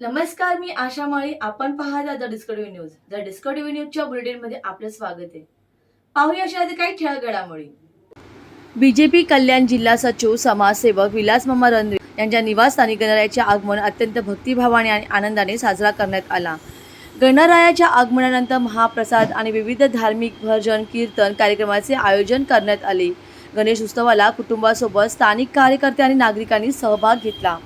नमस्कार मी आशा माळी. आपण पाहता the Discovery news. The Discovery न्यूजच्या बुलेटिनमध्ये आपलं स्वागत आहे. पाहूया अशा काही ठळक घडामोडी बीजेपी कल्याण जिल्हा सचिव समाजसेवक विलास मामा रणवीर यांच्या निवासस्थानी गणरायाचे आगमन अत्यंत भक्तिभावाने आणि आनंदाने साजरा करण्यात आला. गणरायाच्या आगमनानंतर महाप्रसाद आणि विविध धार्मिक भजन कीर्तन कार्यक्रमाचे आयोजन करण्यात आले. गणेश उत्सवाला कुटुंबासोबत स्थानिक कार्यकर्ते आणि नागरिकांनी सहभाग घेतला.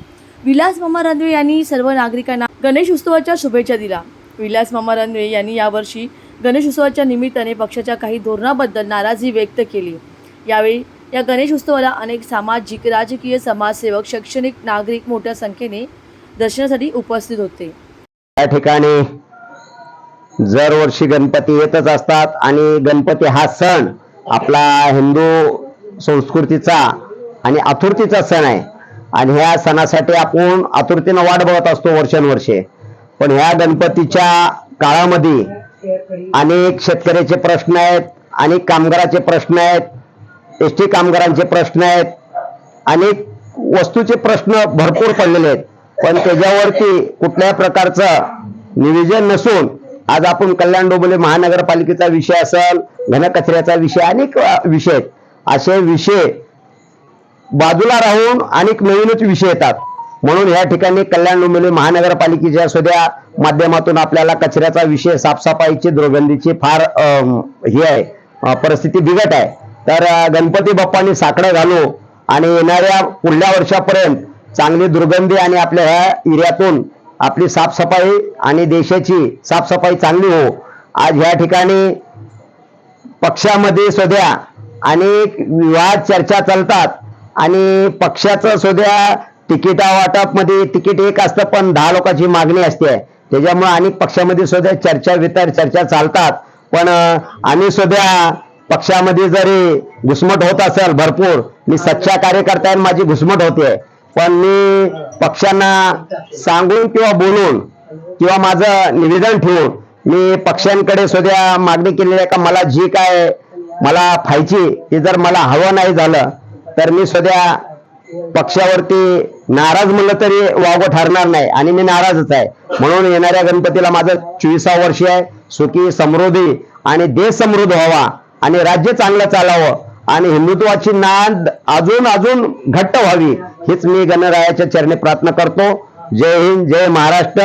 विलास मामा रानवे यांनी सर्व नागरिकांना गणेश उत्सवाच्या शुभेच्छा दिला विलास मामा रानवे यांनी यावर्षी गणेश उत्सवाच्या निमित्ताने पक्षाच्या काही धोरणाबद्दल नाराजी व्यक्त केली. यावेळी या गणेश उत्सवाला अनेक सामाजिक राजकीय समाजसेवक शैक्षणिक नागरिक मोठ्या संख्येने दर्शनासाठी उपस्थित होते. या ठिकाणी दरवर्षी गणपती येतच असतात आणि गणपती हा सण आपला हिंदू संस्कृतीचा आणि आतुरतीचा सण आहे. आणि ह्या सणासाठी आपण आतुरतेनं वाट बघत असतो वर्षानुवर्षे. पण ह्या गणपतीच्या काळामध्ये अनेक शेतकऱ्याचे प्रश्न आहेत अनेक कामगाराचे प्रश्न आहेत एस टी कामगारांचे प्रश्न आहेत अनेक वस्तूचे प्रश्न भरपूर पडलेले आहेत. पण त्याच्यावरती कुठल्याही प्रकारचं नियोजन नसून आज आपण कल्याण डोंबले महानगरपालिकेचा विषय असेल घनकचऱ्याचा विषय अनेक विषय आहेत. असे विषय बाजूला राहून अनेक नवीनच विषय येतात. म्हणून या ठिकाणी कल्याण डोंबिवली महानगरपालिकेच्या सुद्धा माध्यमातून आपल्याला कचऱ्याचा विषय साफसफाईची दुर्गंधीची फार हे आहे परिस्थिती बिघट आहे. तर गणपती बाप्पांनी साकडं घालू आणि येणाऱ्या पुढल्या वर्षापर्यंत चांगली दुर्गंधी आणि आपल्या ह्या एरियातून आपली साफसफाई आणि देशाची साफसफाई चांगली हो. आज ह्या ठिकाणी पक्षामध्ये सध्या अनेक विवाद चर्चा चालतात. आणि पक्षाचं सुद्धा तिकिटा वाटपमध्ये तिकीट एक असतं पण दहा लोकांची मागणी असते. त्याच्यामुळे अनेक पक्षामध्ये सुद्धा चर्चा वितर चर्चा चालतात. पण आम्ही सुद्धा पक्षामध्ये जरी घुसमट होत असेल भरपूर मी सच्चा कार्यकर्ता माझी घुसमट होते. पण मी पक्षांना सांगून किंवा बोलून किंवा माझं निवेदन ठेवून मी पक्षांकडे सुद्धा मागणी केलेली आहे का मला जी काय मला फायची ती जर मला हवं नाही झालं तर मी सध्या पक्षावरती नाराज म्हणलं तरी वावगं ठरणार नाही. आणि मी नाराजच आहे. म्हणून येणाऱ्या गणपतीला माझं चोवीसा वर्ष आहे. सुखी समृद्धी आणि देश समृद्ध व्हावा. आणि राज्य चांगलं चालावं. आणि हिंदुत्वाची नाद अजून अजून घट्ट व्हावी हीच मी गणरायाच्या चरणी प्रार्थना करतो. जय हिंद जय महाराष्ट्र.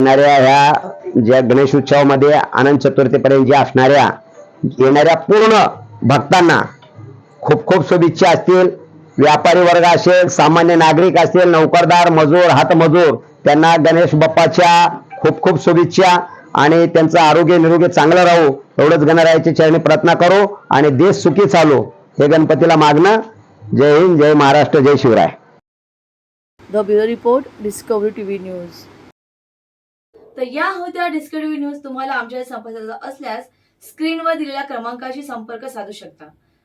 येणाऱ्या ह्या ज्या गणेश उत्सवामध्ये आनंद चतुर्थीपर्यंत जे असणाऱ्या येणाऱ्या पूर्ण भक्तांना खूप खूप शुभेच्छा असतील. व्यापारी वर्ग असेल सामान्य नागरिक असतील नोकरदार मजूर हातमजूर त्यांना गणेश बाप्पाच्या खूप खूप शुभेच्छा. आणि त्यांचं आरोग्य निरोगी चांगलं राहू एवढंच गणरायाच्या चरणी प्रार्थना करू आणि देश सुखी चालू हे गणपतीला मागणं. Jai Hind Jai Maharashtra Jai Shivrai. The bureau report Discovery TV news. तर या होत्या डिस्कवरी न्यूज तुम्हाला आमच्या संपर्काचा असल्यास स्क्रीनवर दिलेल्या क्रमांकाशी संपर्क साधू शकता.